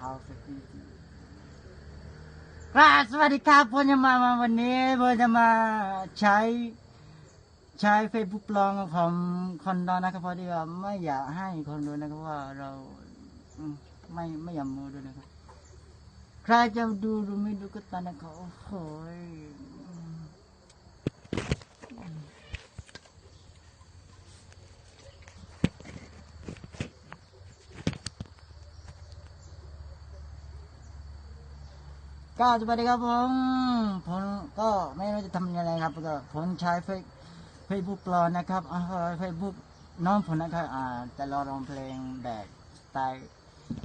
house security ครับสวัสดีครับผมจะมามาวันนี้ผมจะมาใช้ใช้ Facebook ปลองของคอนโดนะครับเพราะที่ว่าไม่อยากให้คนรู้นะครับว่าเราไม่ไม่อยากมูด้วยนะครับ ใครจะดูหรือไม่ดูก็ตามนะครับโอ้โหยก็สวัสดีครับผมผมก็ไม่รู้จะทำยังไงครับก็ผมใช้เฟซเฟซบุ๊กปลอมนะครับเฟซบุ๊กน้องผมนะครับอ่าจะรอร้องเพลงแบบสไตล์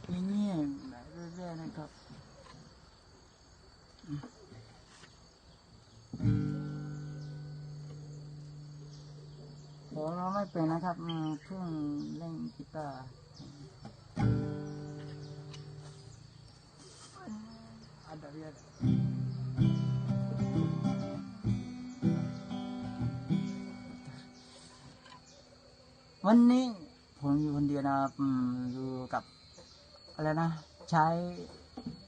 อย่างนี้แบบเรื่อยๆนะครับผมร้องไม่เป็นนะครับเพิ่งเล่นกีตาร์ วันนี้ผมอยู่คนเดียวนะครับอยู่กับอะไรนะ ใช้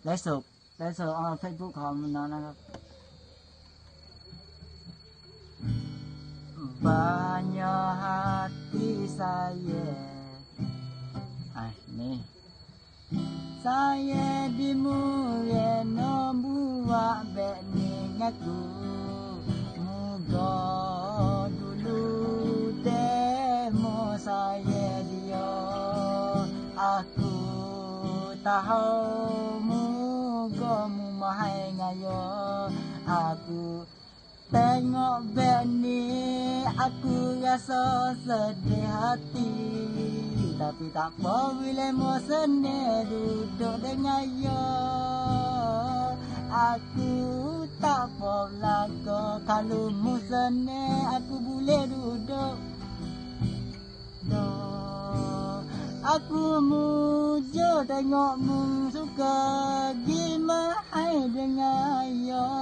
ไลฟ์สดไลฟ์สดออนเฟซบุ๊กของน้องนะครับ Banyak hati saya Ah, ni Saya dimulai ngaku Muka dulu demo saya dia. Aku tahu muka mu mahal ngayo Aku Tengok beg ni aku rasa sedih hati. Tapi tak apa bila mau seni duduk dengan yo Aku tak faulah Kalau mu senang aku boleh duduk duduk. Aku muja tengok mung suka Gimana dengan ayah